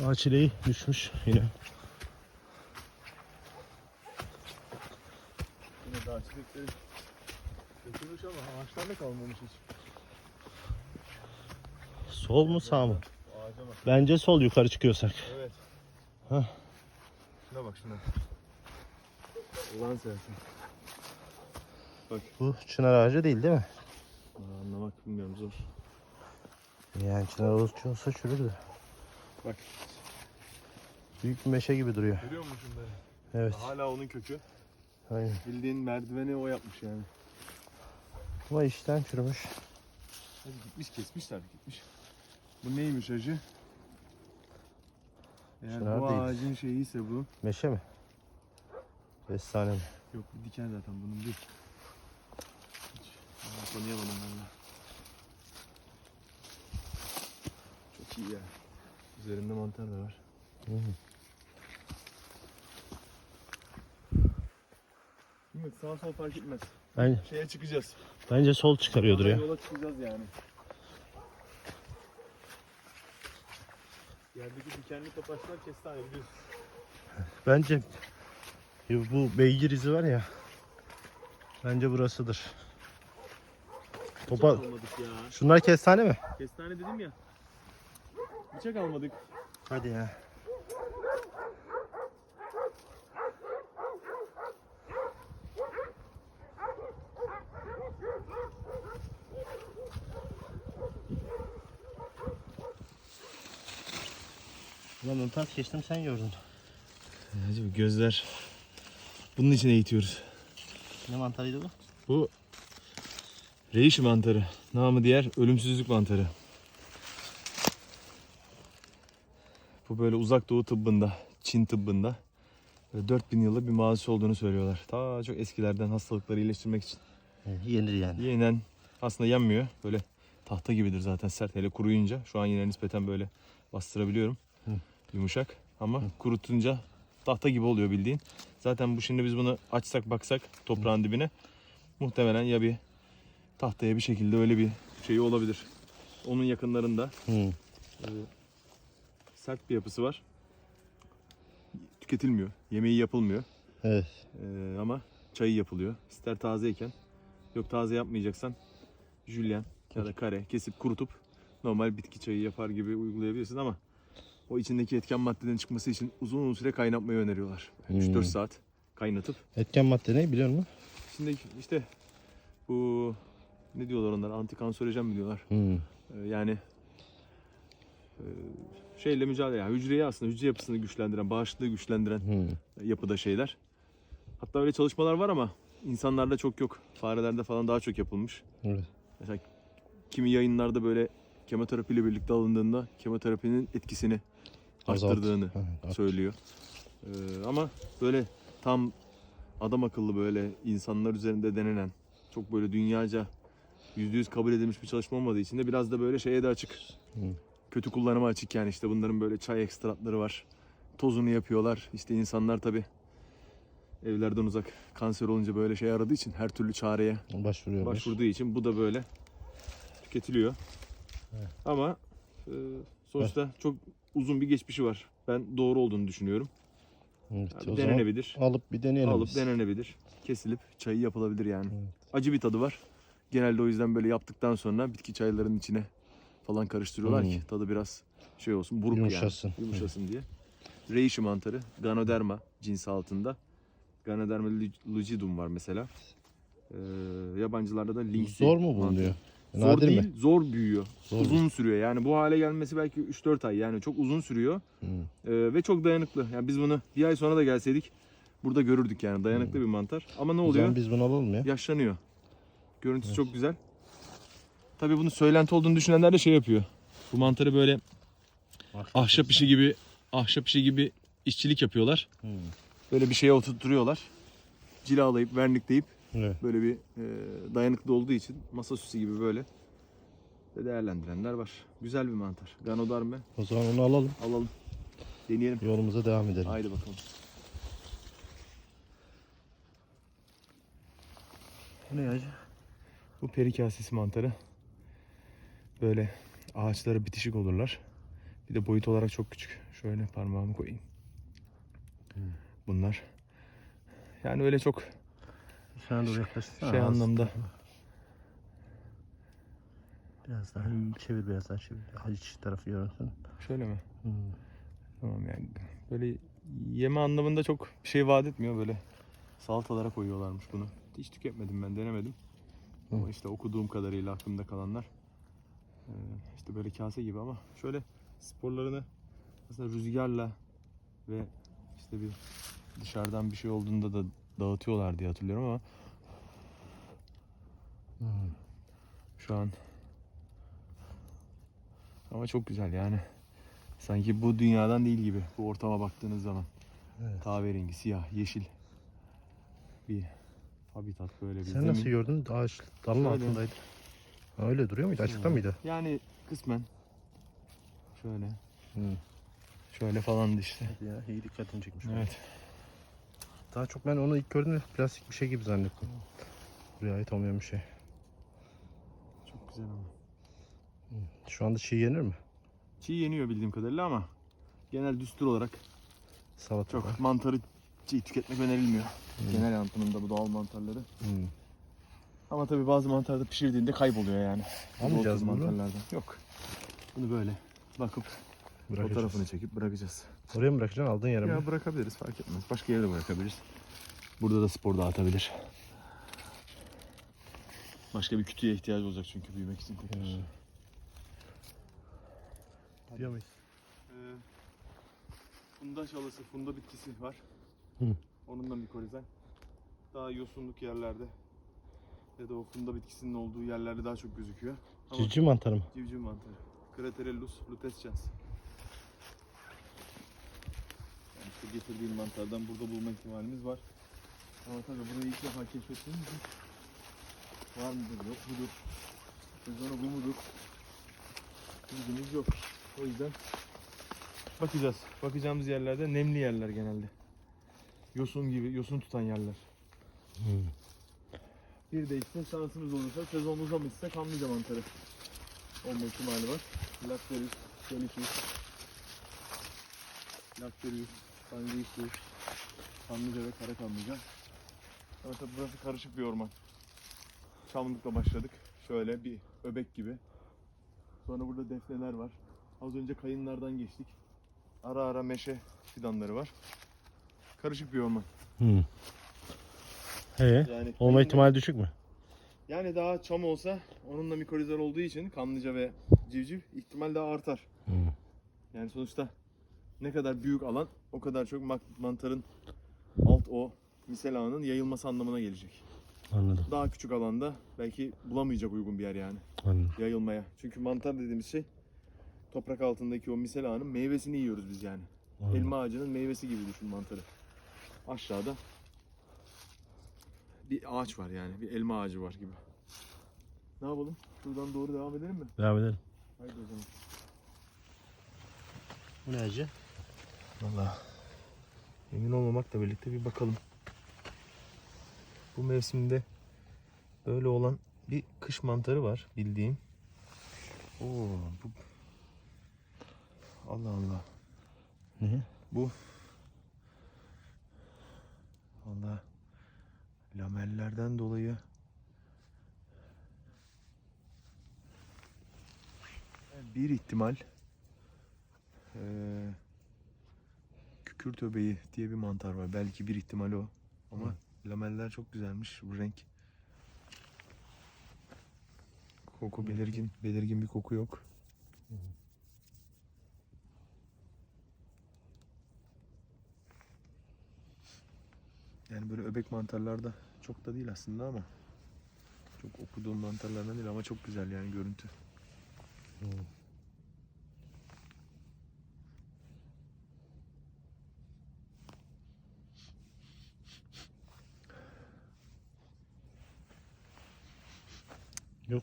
Dağ çileği düşmüş yine. Yine dağ çiçekleri dökülmüş ama ağaçlar da kalmamış hiç. Sol mu sağ mı? Ağaca bak. Bence sol yukarı çıkıyorsak. Evet. Hah. Şuna bak şuna. Ulan sensin. Bu çınar ağacı değil değil mi? Aa, anlamak bilmiyorum zor. Yani çınar ağacı olsa çürürdü. Bak. Büyük bir meşe gibi duruyor. Görüyor musun şunları? Evet. Hala onun kökü. Aynen. Bildiğin merdiveni o yapmış yani. Ama işten çürümüş. Hadi gitmiş kesmişler gitmiş. Bu neymiş acı? Eğer Çınar bu değil. ağacın şeyi ise bu. Meşe mi? Kestane mi? Yok bu diken zaten bunun değil. Hiç tanıyamadım ben de. Çok iyi ya. Üzerinde mantar da var. Hı hı. Sağ sol fark etmez. Bence, Şeye çıkacağız. bence sol çıkarıyordur ya. Yola çıkacağız yani. Yerdeki dikenli topaçlar kestane biliyorsun. Bence bu beygir izi var ya. Bence burasıdır. Topa, ya. şunlar kestane mi? Kestane dedim ya. Bıçak almadık. Hadi ya. Ulan ben pas geçtim sen gördün. Hacı bu gözler. Bunun için eğitiyoruz. Ne mantarıydı bu? Bu reishi mantarı. Namı diğer ölümsüzlük mantarı. Bu böyle uzak doğu tıbbında, Çin tıbbında böyle 4000 yıllık bir mazisi olduğunu söylüyorlar. Ta çok eskilerden hastalıkları iyileştirmek için. Yenir yani. Yenen aslında yenmiyor. Böyle tahta gibidir zaten sert hele kuruyunca. Şu an yine nispeten böyle bastırabiliyorum. Hı. Yumuşak ama kurutunca tahta gibi oluyor bildiğin. Zaten bu şimdi biz bunu açsak baksak toprağın dibine muhtemelen ya bir tahtaya bir şekilde öyle bir şeyi olabilir. Onun yakınlarında Hı. e, sert bir yapısı var. Tüketilmiyor. Yemeği yapılmıyor. Evet. Ee, ama çayı yapılıyor. İster tazeyken yok taze yapmayacaksan jülyen ya da kare kesip kurutup normal bitki çayı yapar gibi uygulayabilirsin ama o içindeki etken maddelerin çıkması için uzun uzun süre kaynatmayı öneriyorlar. 3-4 Hmm. saat kaynatıp. Etken madde ne biliyor musun? İçindeki işte bu ne diyorlar onlar antikanserojen mi diyorlar. Hı. Ee, yani e, şeyle mücadele yani hücreyi aslında hücre yapısını güçlendiren, bağışıklığı güçlendiren Hı. yapıda şeyler. Hatta öyle çalışmalar var ama insanlarda çok yok. Farelerde falan daha çok yapılmış. Evet. Mesela kimi yayınlarda böyle kemoterapiyle birlikte alındığında kemoterapinin etkisini Azalt. arttırdığını art- söylüyor. Ee, ama böyle tam adam akıllı böyle insanlar üzerinde denenen çok böyle dünyaca %100 kabul edilmiş bir çalışma olmadığı için de biraz da böyle şeye de açık. Hı. Kötü kullanıma açık yani işte bunların böyle çay ekstratları var. Tozunu yapıyorlar. İşte insanlar tabi evlerden uzak kanser olunca böyle şey aradığı için her türlü çareye Başvuruyormuş. başvurduğu için bu da böyle tüketiliyor. Evet. Ama e, sonuçta çok uzun bir geçmişi var. Ben doğru olduğunu düşünüyorum. Evet, Yani o zaman denenebilir. alıp bir deneyelim Alıp biz. denenebilir. Kesilip çayı yapılabilir yani. Evet. Acı bir tadı var. Genelde o yüzden böyle yaptıktan sonra bitki çaylarının içine falan karıştırıyorlar Hmm. ki tadı biraz şey olsun buruk Yumuşasın. yani. Yumuşasın diye. Reishi mantarı Ganoderma cinsi altında. Ganoderma lu- lucidum var mesela. Ee, yabancılarda da Linksey Zor mu bulunuyor? Zor Nadir değil, mi? zor büyüyor. Zor. Uzun sürüyor. Yani bu hale gelmesi belki 3-4 ay. Yani çok uzun sürüyor. Hı. Ee, ve çok dayanıklı. Yani biz bunu bir ay sonra da gelseydik burada görürdük yani. Dayanıklı bir mantar. Ama ne oluyor? biz bunu alalım ya. Yaşlanıyor. Görüntüsü çok güzel. Tabii bunu söylenti olduğunu düşünenler de şey yapıyor. Bu mantarı böyle ahşap işi gibi ahşap işi gibi işçilik yapıyorlar. Hı. Böyle bir şeye oturtturuyorlar. Cilalayıp, vernikleyip Evet. böyle bir e, dayanıklı olduğu için masa süsü gibi böyle de değerlendirenler var. Güzel bir mantar. Ganoderme O zaman onu alalım. alalım. Deneyelim. Yolumuza devam edelim. Haydi bakalım. Bu ne acı? Bu peri kasesi mantarı. Böyle ağaçlara bitişik olurlar. Bir de boyut olarak çok küçük. Şöyle parmağımı koyayım. Bunlar. Yani öyle çok Sen de yaklaşsana. şey anlamda. Biraz daha çevir biraz daha çevir. İç tarafı görünsün. Şöyle mi? Hmm. Tamam yani böyle yeme anlamında çok bir şey vaat etmiyor böyle. Salatalara koyuyorlarmış bunu. Hiç tüketmedim ben denemedim. Ama işte okuduğum kadarıyla aklımda kalanlar. Ee, işte böyle kase gibi ama şöyle sporlarını aslında rüzgarla ve işte bir dışarıdan bir şey olduğunda da dağıtıyorlar diye hatırlıyorum ama Hmm. şu an ama çok güzel yani. Sanki bu dünyadan değil gibi bu ortama baktığınız zaman. Evet. Kahverengi, siyah, yeşil bir habitat böyle bir Sen zemin. nasıl gördün? Ağaç dalın altındaydı. Öyle duruyor muydu? Açıkta mıydı? Yani kısmen şöyle Hı. şöyle falandı işte. Ya iyi dikkatini çekmiş. Evet. Daha çok ben onu ilk gördüğümde plastik bir şey gibi zannettim. Buraya ait olmayan bir şey. Çok güzel ama. Şu anda çiğ yenir mi? Çiğ yeniyor bildiğim kadarıyla ama genel düstur olarak Salata. çok mantarı çiğ tüketmek önerilmiyor. Genel anlamda bu doğal mantarları. Hmm. Ama tabii bazı mantar da pişirdiğinde kayboluyor yani. Almayacağız bunu. mantarlardan. Yok. Bunu böyle bakıp Bırakacağız. fotoğrafını çekip bırakacağız. Oraya mı bırakacaksın? Aldığın yere mi? Ya bırakabiliriz fark etmez. Başka yere de bırakabiliriz. Burada da spor dağıtabilir. Başka bir kütüye ihtiyacı olacak çünkü büyümek için tekrar. Hmm. Diyor muyuz? Ee, funda çalısı, funda bitkisi var. Hı. Onun da mikorizan. Daha yosunluk yerlerde ya da o funda bitkisinin olduğu yerlerde daha çok gözüküyor. Ama Cici mantarı mı? civciv mantarı. Craterellus lutescens. Yani işte getirdiğim mantardan burada bulma ihtimalimiz var. Ama tabii burayı ilk defa keşfettiğimiz için var mıdır yok mudur? Sezonu bu mudur? Bilgimiz yok. O yüzden bakacağız. Bakacağımız yerlerde nemli yerler genelde. Yosun gibi, yosun tutan yerler. Hmm. Bir de şansımız olursa sezon uzamışsa kanlıca mantarı olma ihtimali var. Lacterius, Delicious, Lacterius, Sanguisius, kanlıca ve kara kanlıca. Ama tabii burası karışık bir orman. Çamlıkla başladık. Şöyle bir öbek gibi. Sonra burada defneler var. Az önce kayınlardan geçtik. Ara ara meşe fidanları var. Karışık bir orman. Hmm. He. Yani Olma ihtimali düşük mü? Yani daha çam olsa onunla mikorizal olduğu için kanlıca ve civciv ihtimal daha artar. Hmm. Yani sonuçta ne kadar büyük alan o kadar çok mantarın alt o misel ağının yayılması anlamına gelecek. Anladım. Daha küçük alanda belki bulamayacak uygun bir yer yani Anladım. yayılmaya. Çünkü mantar dediğimiz şey toprak altındaki o misel ağının meyvesini yiyoruz biz yani. Anladım. Elma ağacının meyvesi gibi düşün mantarı. Aşağıda bir ağaç var yani. Bir elma ağacı var gibi. Ne yapalım? Şuradan doğru devam edelim mi? Devam edelim. Haydi o zaman. Bu ne acı? Valla emin olmamakla birlikte bir bakalım. Bu mevsimde böyle olan bir kış mantarı var bildiğim. Oo bu Allah Allah. Ne? Bu Valla lamellerden dolayı bir ihtimal eee kükürt öbeği diye bir mantar var. Belki bir ihtimal o. Ama lameller çok güzelmiş bu renk. Koku belirgin, belirgin bir koku yok. Yani böyle öbek mantarlarda çok da değil aslında ama çok okuduğum mantarlardan değil ama çok güzel yani görüntü. Yok.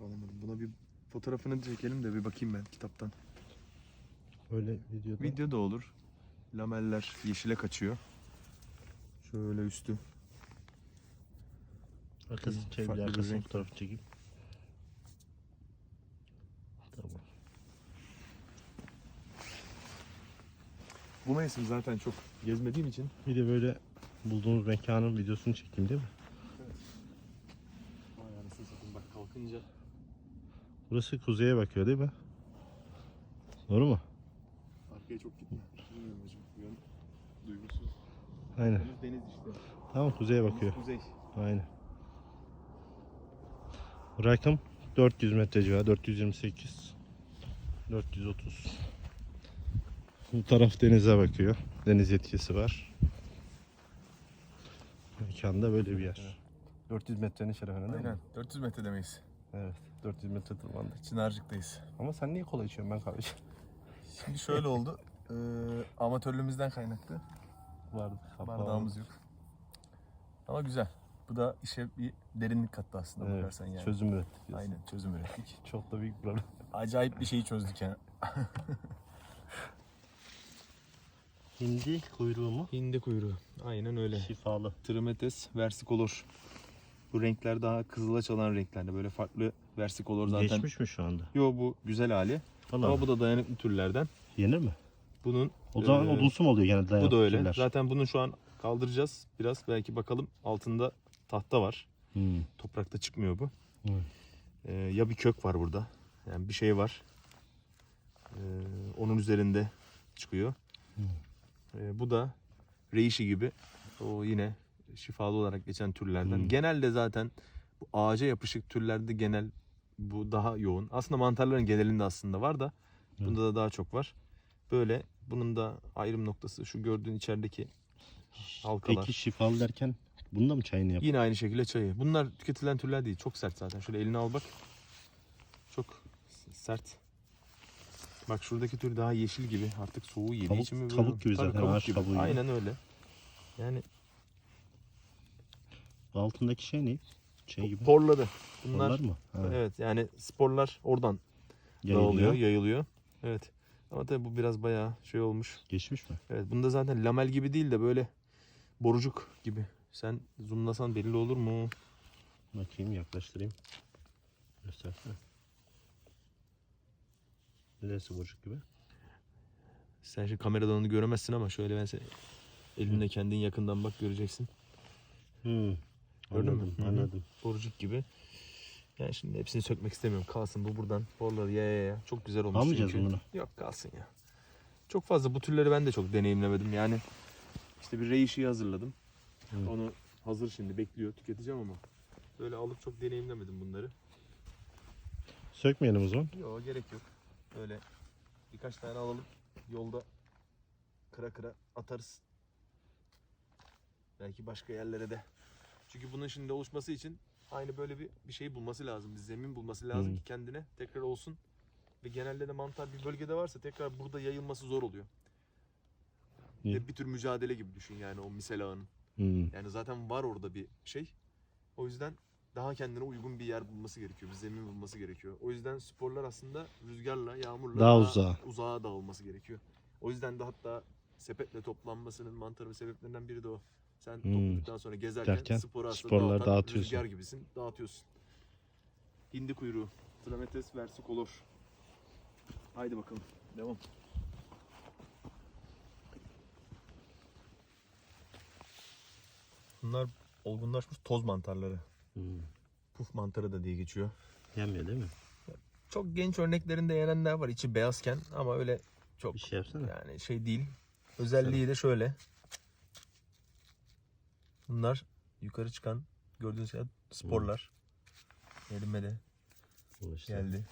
Alamadım. Buna bir fotoğrafını çekelim de bir bakayım ben kitaptan. Öyle videoda. Video da olur. Lameller yeşile kaçıyor. Şöyle üstü. Arkasını çevir, bir arkasını renk. fotoğrafı çekeyim. Tamam. Bu mevsim zaten çok gezmediğim için Bir de böyle bulduğumuz mekanın videosunu çekeyim değil mi? Bak kalkınca Burası kuzeye bakıyor değil mi? Doğru mu? arkaya çok gitme. Aynen. Deniz işte. Tamam kuzeye bakıyor. Kuzey. Aynen. Rakım 400 metre civarı. 428. 430. Bu taraf denize bakıyor. Deniz yetkisi var. Mekanda böyle bir yer. 400 metrenin şerefine değil mi? Aynen. 400 metre demeyiz. Evet. 400 metre tırmandık. Çınarcık'tayız. Ama sen niye kola içiyorsun ben kahve. Şimdi şöyle oldu. Ee, amatörlüğümüzden kaynaklı. Vardı. Bardağımız yok. Ama güzel. Bu da işe bir derinlik kattı aslında Evet, bakarsan yani. Çözüm ürettik. diyorsun. Aynen çözüm ürettik. Çok da büyük problem. Acayip bir şeyi çözdük yani. Hindi kuyruğu mu? Hindi kuyruğu. Aynen öyle. Şifalı. Trimetes versicolor. Bu renkler daha kızıla çalan renklerde. Böyle farklı versicolor zaten. Geçmiş mi şu anda? Yo bu güzel hali. Vallahi. Ama bu da dayanıklı türlerden. Yenir mi? Bunun O zaman Ee, odunsu mu oluyor genelde? bu da öyle. türler? Zaten bunu şu an kaldıracağız. Biraz belki bakalım altında tahta var. Hmm. Toprakta çıkmıyor bu. Ee, ya bir kök var burada. Yani bir şey var. Ee, onun üzerinde çıkıyor. Ee, bu da reishi gibi o yine şifalı olarak geçen türlerden. Hmm. Genelde zaten bu ağaca yapışık türlerde genel bu daha yoğun. Aslında mantarların genelinde aslında var da bunda da daha çok var. Böyle bunun da ayrım noktası şu gördüğün içerideki halkalar. Peki şifalı derken bunda mı çayını yap? Yine aynı şekilde çayı. Bunlar tüketilen türler değil. Çok sert zaten. Şöyle eline al bak. Çok sert. Bak şuradaki tür daha yeşil gibi. Artık soğuğu yediği Kabuk- için mi? kabuk bilmiyorum. gibi Tabii, zaten, kabuk ağaç gibi. kabuğu gibi. Aynen öyle. Yani Altındaki şey ne? Şey gibi. porları. Bunlar Onlar mı? Ha, evet yani sporlar oradan yayılıyor. dağılıyor, yayılıyor. Evet. Ama tabii bu biraz bayağı şey olmuş. Geçmiş mi? Evet bunda zaten lamel gibi değil de böyle borucuk gibi. Sen zoomlasan belli olur mu? Bakayım yaklaştırayım. Göstersene. Neresi boşluk gibi? Sen şimdi kameradan onu göremezsin ama şöyle ben seni elinle kendin yakından bak göreceksin. Hmm. Gördün mü? Anladım, hı. anladım. Borucuk gibi. Yani şimdi hepsini sökmek istemiyorum. Kalsın bu buradan. Borları ya ya ya. Çok güzel olmuş Almayacağız çünkü. bunu? Yok kalsın ya. Çok fazla bu türleri ben de çok deneyimlemedim. Yani işte bir reishi'yi hazırladım. Hı. Onu hazır şimdi bekliyor. Tüketeceğim ama. Böyle alıp çok deneyimlemedim bunları. Sökmeyelim o zaman. Yok gerek yok. Öyle birkaç tane alalım. Yolda kıra kıra atarız. Belki başka yerlere de. Çünkü bunun şimdi oluşması için aynı böyle bir, bir şey bulması lazım. Bir zemin bulması lazım Hmm. ki kendine tekrar olsun. Ve genelde de mantar bir bölgede varsa tekrar burada yayılması zor oluyor. Ve bir tür mücadele gibi düşün yani o misel ağının. Hmm. Yani zaten var orada bir şey. O yüzden daha kendine uygun bir yer bulması gerekiyor. Bir zemin bulması gerekiyor. O yüzden sporlar aslında rüzgarla, yağmurla Daha uzağa. uzağa dağılması gerekiyor. O yüzden de hatta sepetle toplanmasının mantarı sebeplerinden biri de o. Sen Hmm. topladıktan sonra gezerken Derken sporu aslında sporları dağıtan dağıtıyorsun. Rüzgar gibisin dağıtıyorsun. Hindi kuyruğu. Trametes versicolor. Haydi bakalım. Devam. Bunlar olgunlaşmış toz mantarları. Hmm. Puf mantarı da diye geçiyor. Yenmiyor değil mi? Çok genç örneklerinde yenenler var içi beyazken ama öyle çok Bir şey yapsana. yani şey değil. Özelliği de şöyle. Bunlar yukarı çıkan gördüğünüz gibi sporlar. Elime de işte. geldi.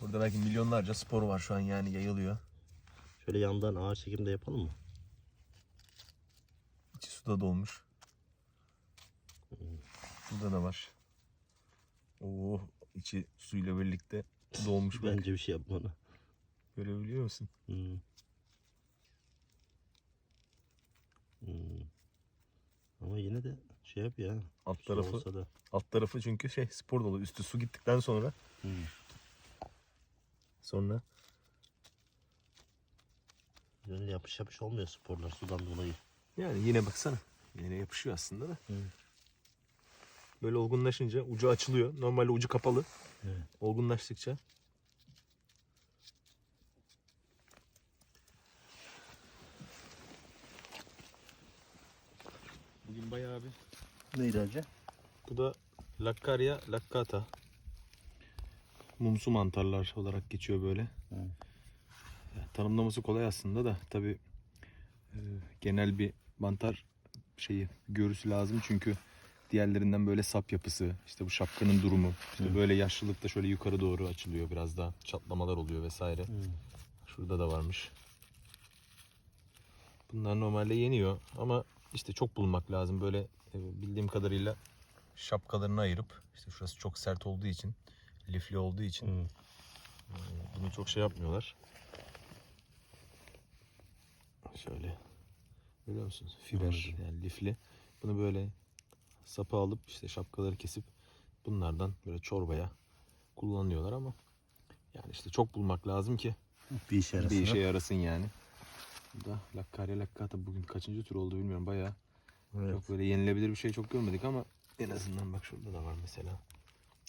Burada belki milyonlarca spor var şu an yani yayılıyor. Şöyle yandan ağır çekimde yapalım mı? İçi suda dolmuş. Burada da var. Oo, içi suyla birlikte dolmuş. bak. Bence bir şey yapma ona. Görebiliyor musun? Hmm. Hmm. Ama yine de şey yap ya. Alt tarafı olsa da. alt tarafı çünkü şey spor dolu. Üstü su gittikten sonra Hmm. sonra Böyle yapış yapış olmuyor sporlar sudan dolayı. yani yine baksana. Yine yapışıyor aslında da. Hı. Böyle olgunlaşınca ucu açılıyor. Normalde ucu kapalı. Evet. Olgunlaştıkça ben bayağı bir. Neydi hacı? Bu da Laccaria laccata. Mumsu mantarlar olarak geçiyor böyle. Ya, tanımlaması kolay aslında da tabi genel bir mantar şeyi görüsü lazım çünkü diğerlerinden böyle sap yapısı, işte bu şapkanın durumu, işte Hı. böyle yaşlılıkta şöyle yukarı doğru açılıyor biraz daha çatlamalar oluyor vesaire. Şurada da varmış. Bunlar normalde yeniyor ama işte çok bulmak lazım. Böyle e, bildiğim kadarıyla şapkalarını ayırıp işte şurası çok sert olduğu için, lifli olduğu için e, bunu çok şey yapmıyorlar. Şöyle görüyor musunuz? Fiber yani lifli. Bunu böyle sapı alıp işte şapkaları kesip bunlardan böyle çorbaya kullanıyorlar ama yani işte çok bulmak lazım ki Bir işe yarasın. bir işe yarasın yani. Bu da Laccaria laccata bugün kaçıncı tür oldu bilmiyorum. Bayağı Evet. çok böyle yenilebilir bir şey çok görmedik ama en azından bak şurada da var mesela.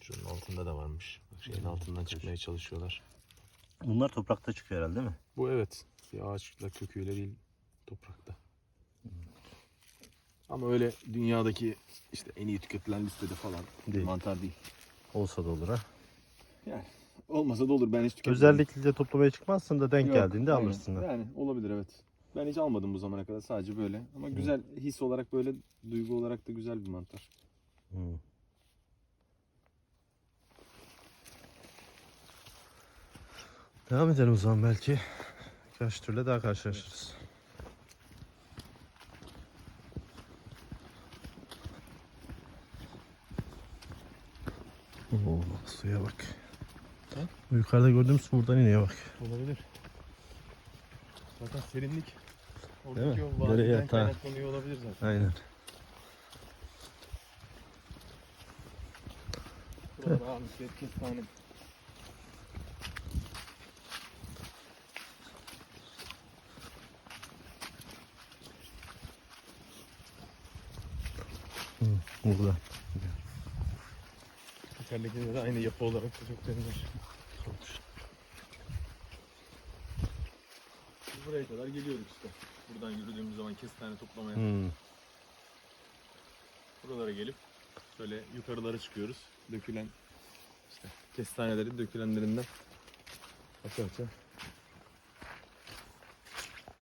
Şunun altında da varmış. Bak şeyin altından çıkmaya çalışıyorlar. Bunlar toprakta çıkıyor herhalde değil mi? Bu evet bir ağaçla köküyle değil toprakta. Ama öyle dünyadaki işte en iyi tüketilen listede falan Değil. mantar değil. Olsa da olur ha. Yani olmasa da olur ben hiç tüketmedim. Özellikle toplamaya çıkmazsın da denk Yok, geldiğinde aynen. alırsın. ha. Yani olabilir evet. Ben hiç almadım bu zamana kadar sadece böyle. Ama güzel his olarak böyle duygu olarak da güzel bir mantar. Hı. Devam edelim o zaman belki. Birkaç türle daha karşılaşırız. Oo, suya bak. Yukarıda gördüğüm su buradan iniyor bak. Olabilir. Zaten serinlik Değil mi? o Dereye vadiden yatağı. kaynaklanıyor olabilir zaten. Aynen. Buralar abi hep kestane. Burada. İçeridekinde de aynı yapı olarak da çok benzer. Buraya kadar geliyorduk işte. Buradan yürüdüğümüz zaman kestane toplamaya. Hmm. Buralara gelip şöyle yukarılara çıkıyoruz. Dökülen işte kestanelerin dökülenlerinden aça aça